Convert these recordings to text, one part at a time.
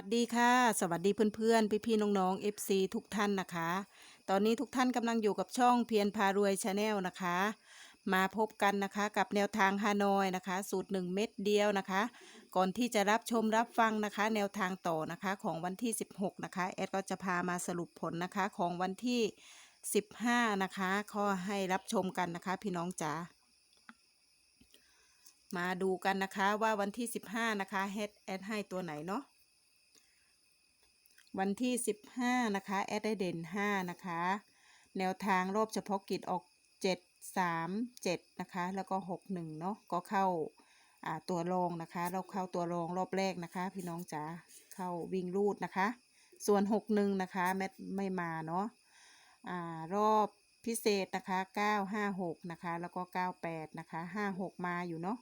วัสดีค่ะ สวัสดีเพื่อนๆ พี่ๆ น้องๆ FC ทุกท่านนะคะ ตอนนี้ทุกท่านกำลังอยู่กับช่องเพียรพารวยชาแนลนะคะ มาพบกันนะคะกับแนวทางฮานอยนะคะ สูตร 1 เม็ดเดียวนะคะ ก่อนที่จะรับชมรับฟังนะคะ แนวทางต่อนะคะของวันที่ 16 นะคะ แอดก็จะพามาสรุปผลนะคะของวันที่ 15 นะคะขอให้รับชมกันนะคะ พี่น้องจ๋ามาดูกันนะคะว่าวันที่ 15 นะคะแอดแอดให้ตัวไหนเนาะ วันที่ 15 นะคะแอดได้เด่น 5 นะคะ แนวทางรอบเฉพาะกิจออก 7 3 7 นะคะ แล้วก็ 6 1 เนาะก็เข้าอ่าตัวรองนะคะ เราเข้าตัวรองรอบแรกนะคะ พี่น้องจ๋าเข้าวิ่งรูดนะคะ ส่วน 6 1 นะคะแมทไม่มาเนาะอ่ารอบพิเศษนะคะ 9 5 6 นะคะ แล้วก็ 98 นะคะ 5 6 มาอยู่เนาะ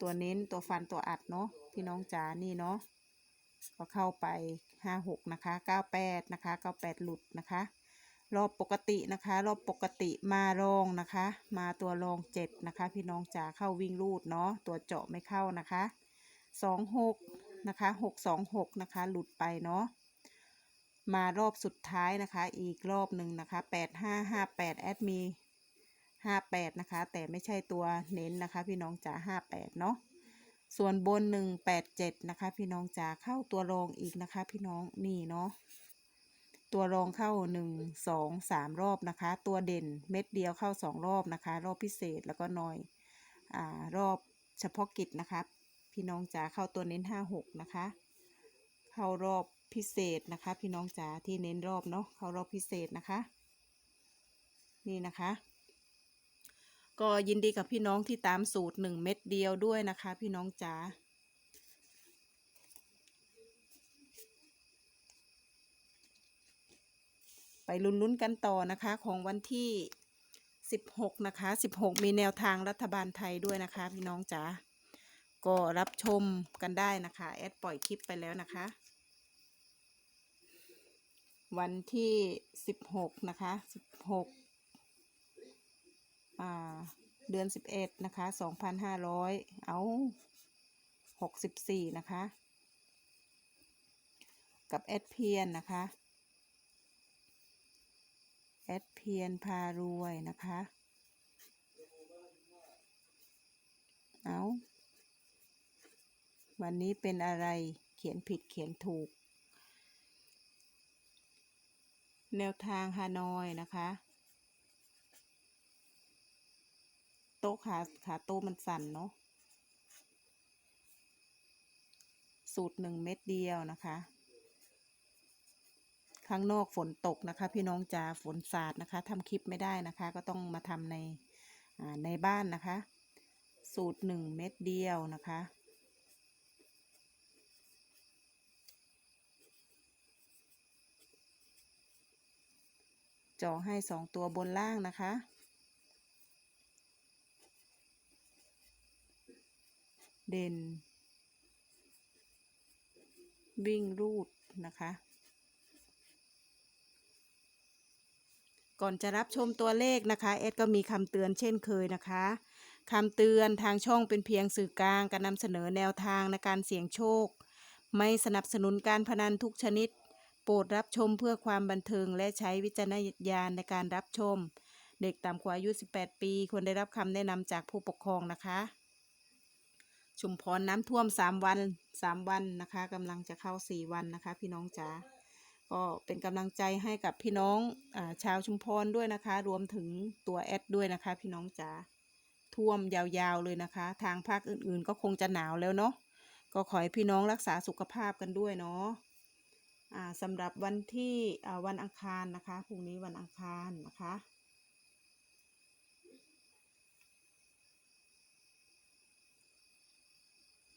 ตัวเน้นตัวฟันตัวอัดเนาะพี่น้องจ๋านี่เนาะ ก็เข้าไปห้าหกนะคะเก้าแปดนะคะเก้าแปดหลุดนะคะ รอบปกตินะคะ รอบปกติมารองนะคะ มาตัวรองเจ็ดนะคะ พี่น้องจ๋าเข้าวิ่งรูดเนาะ ตัวเจาะไม่เข้านะคะสองหกนะคะหกสองหกนะคะ หลุดไปเนาะ มารอบสุดท้ายนะคะ อีกรอบหนึ่งนะคะแปดห้าห้าแปดแอดมีห้าแปดนะคะ แต่ไม่ใช่ตัวเน้นนะคะ พี่น้องจ๋าห้าแปดเนาะ ส่วนบนหนึ่งแปดเจ็ดนะคะ พี่น้องจ๋าเข้าตัวรองอีกนะคะ พี่น้องนี่เนาะตัวรองเข้าหนึ่งสองสามรอบนะคะ ตัวเด่นเม็ดเดียวเข้าสองรอบนะคะ รอบพิเศษแล้วก็หน่อยอ่ารอบเฉพาะกิจนะคะ พี่น้องจ๋าเข้าตัวเน้นห้าหกนะคะ เข้ารอบพิเศษนะคะ พี่น้องจ๋าที่เน้นรอบเนาะเข้ารอบพิเศษนะคะ นี่นะคะ ก็ยินดีกับพี่น้องที่ตามสูตรหนึ่งเม็ดเดียวด้วยนะคะ พี่น้องจ๋าไปลุ้นๆกันต่อนะคะของวันที่ 16 นะคะ 16 มีแนวทางรัฐบาลไทยด้วยนะคะ พี่น้องจ๋าก็รับชมกันได้นะคะ แอดปล่อยคลิปไปแล้วนะคะ วันที่ 16 นะคะ 16 เดือนสิบเอ็ดนะคะสองพันห้าร้อยเอาหกสิบสี่นะคะ กับแอดเพียนนะคะแอดเพียนพารวยนะคะ เอาวันนี้เป็นอะไรเขียนผิดเขียนถูก แนวทางฮานอยนะคะ โต๊ะขาขาโต๊ะมันสั่นเนาะสูตรหนึ่งเม็ดเดียวนะคะ ข้างนอกฝนตกนะคะ พี่น้องจ๋าฝนสาดนะคะทำคลิปไม่ได้นะคะ ก็ต้องมาทำในในบ้านนะคะ สูตรหนึ่งเม็ดเดียวนะคะจอให้สองตัวบนล่างนะคะ เด่น วิ่งรูดนะคะ ก่อนจะรับชมตัวเลขนะคะเอดก็มีคำเตือนเช่นเคยนะคะคำเตือนทางช่องเป็นเพียงสื่อกลางการนำเสนอแนวทางในการเสี่ยงโชค ไม่สนับสนุนการพนันทุกชนิด โปรดรับชมเพื่อความบันเทิงและใช้วิจารณญาณในการรับชม เด็กต่ำกว่าอายุ 18 ปี ควรได้รับคำแนะนำจากผู้ปกครองนะคะ ชุมพรน้ำท่วม3วัน3วันนะคะกำลังจะเข้า4วันนะคะ พี่น้องจ๋าก็เป็นกำลังใจให้กับพี่น้องอชาวชุมพรด้วยนะคะ รวมถึงตัวแอดด้วยนะคะ พี่น้องจ๋าท่วมยาวๆเลยนะคะ ทางภาคอื่นๆ ก็คงจะหนาวแล้วเนาะก็ขอให้พี่น้องรักษาสุขภาพกันด้วยเนาะสำหรับวันที่วันอังคารนะคะพรุ่งนี้วันอังคารนะคะ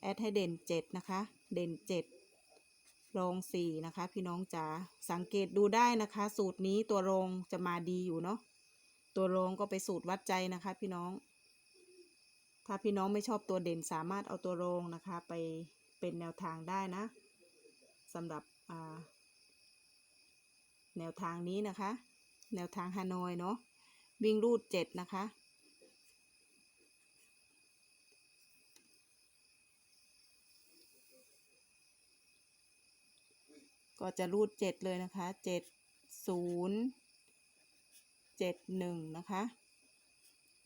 แอดให้เด่นเจ็ดนะคะ เด่นเจ็ดรองสี่นะคะ พี่น้องจ๋าสังเกตดูได้นะคะ สูตรนี้ตัวรองจะมาดีอยู่เนาะตัวรองก็ไปสูตรวัดใจนะคะ พี่น้อง ถ้าพี่น้องไม่ชอบตัวเด่นสามารถเอาตัวรองนะคะ ไปเป็นแนวทางได้นะสำหรับอ่าแนวทางนี้นะคะ แนวทางฮานอยเนาะวิ่งรูดเจ็ดนะคะ ก็จะรูดเจ็ดเลยนะคะเจ็ดศูนย์เจ็ดหนึ่งนะคะ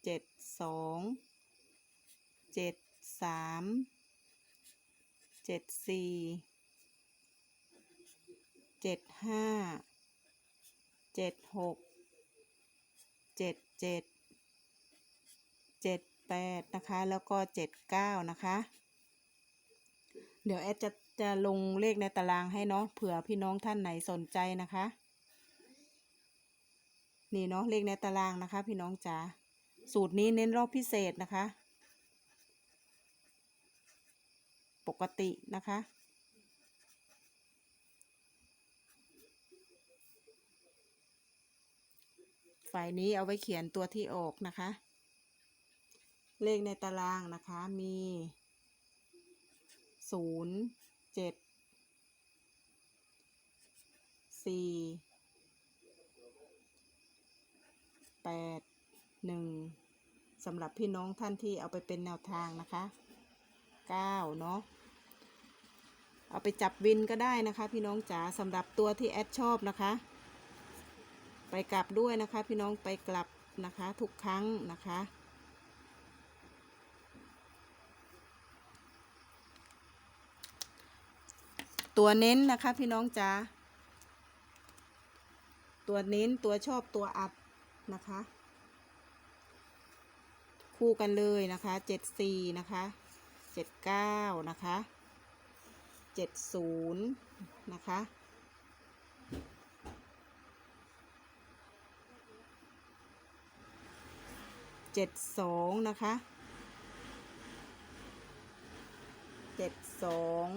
เจ็ดสองเจ็ดสามเจ็ดสี่เจ็ดห้าเจ็ดหกเจ็ดเจ็ดเจ็ดแปดนะคะ แล้วก็เจ็ดเก้านะคะ เดี๋ยวแอดจะ จะลงเลขในตารางให้เนาะเผื่อพี่น้องท่านไหนสนใจนะคะ นี่เนาะเลขในตารางนะคะ พี่น้องจ๋าสูตรนี้เน้นรอบพิเศษนะคะ ปกตินะคะฝ่ายนี้เอาไว้เขียนตัวที่ออกนะคะ เลขในตารางนะคะมีศูนย์ เจ็ดสี่แปดหนึ่งสำหรับพี่น้องท่านที่เอาไปเป็นแนวทางนะคะเก้าเนาะเอาไปจับวินก็ได้นะคะ พี่น้องจ๋าสำหรับตัวที่แอดชอบนะคะ ไปกลับด้วยนะคะ พี่น้องไปกลับนะคะ ทุกครั้งนะคะ ตัวเน้นนะคะ พี่น้องจ๋าตัวเน้นตัวชอบตัวอัดนะคะ คู่กันเลยนะคะเจ็ดสี่นะคะเจ็ดเก้านะคะเจ็ดศูนย์นะคะเจ็ดสองนะคะเจ็ดสอง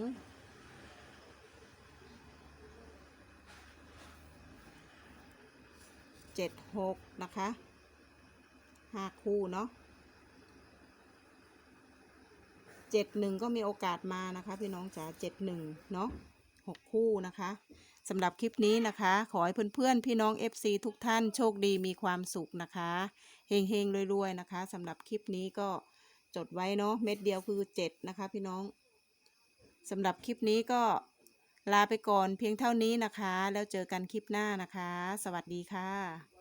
เจ็ดหกนะคะห้าคู่เนาะเจ็ดหนึ่งก็มีโอกาสมานะคะ พี่น้องจ๋าเจ็ดหนึ่งเนาะหกคู่นะคะสำหรับคลิปนี้นะคะ ขอให้เพื่อนๆ พี่น้อง FC ทุกท่านโชคดีมีความสุขนะคะเฮงๆรวยๆนะคะสำหรับคลิปนี้ก็จดไว้เนาะเม็ดเดียวคือเจ็ดนะคะ พี่น้องสำหรับคลิปนี้ก็ ลาไปก่อนเพียงเท่านี้นะคะ แล้วเจอกันคลิปหน้านะคะ สวัสดีค่ะ